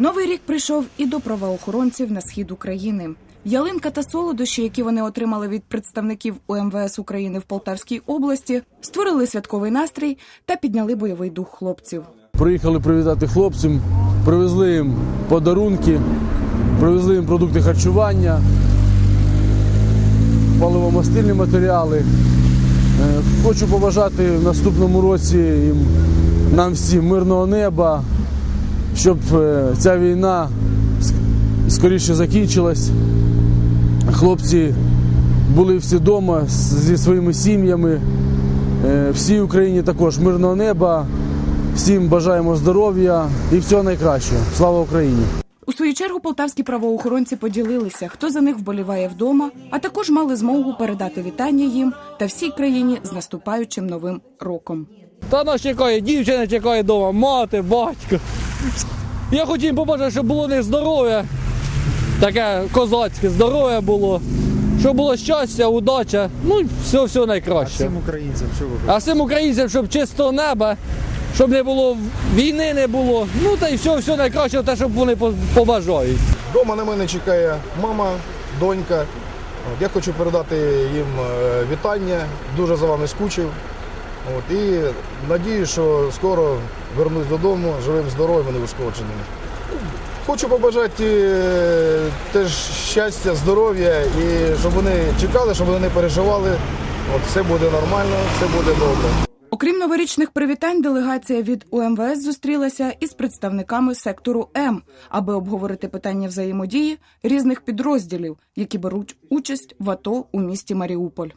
Новий рік прийшов і до правоохоронців на схід України. Ялинка та солодощі, які вони отримали від представників УМВС України в Полтавській області, створили святковий настрій та підняли бойовий дух хлопців. Приїхали привітати хлопцям, привезли їм подарунки, привезли їм продукти харчування, паливомастильні матеріали. Е, Хочу побажати в наступному році їм, нам всім мирного неба, щоб е, ця війна скоріше закінчилась. Хлопці були всі вдома зі своїми сім'ями. Е, Всій Україні також мирного неба. Всім бажаємо здоров'я і всього найкращого. Слава Україні! У свою чергу полтавські правоохоронці поділилися, хто за них вболіває вдома, а також мали змогу передати вітання їм та всій країні з наступаючим новим роком. Та нас чекає, дівчина чекає вдома, мати, батько. Я хотів їм побажати, щоб було не здоров'я, таке козацьке здоров'я було, щоб було щастя, удача, ну все, все найкраще. Всім українцям, що ви А всім українцям, щоб чистого неба, щоб не було війни, не було. Ну та й все, все найкраще, те, щоб вони побажають. Дома на мене чекає мама, донька. Я хочу передати їм е, вітання. Дуже за вами скучив. От, і надію, що скоро вернусь додому, живим, здоровим, неушкодженим. Хочу побажати е, теж щастя, здоров'я і щоб вони чекали, щоб вони не переживали. От, все буде нормально, все буде добре. Окрім новорічних привітань, делегація від УМВС зустрілася із представниками сектору М, аби обговорити питання взаємодії різних підрозділів, які беруть участь в АТО у місті Маріуполь.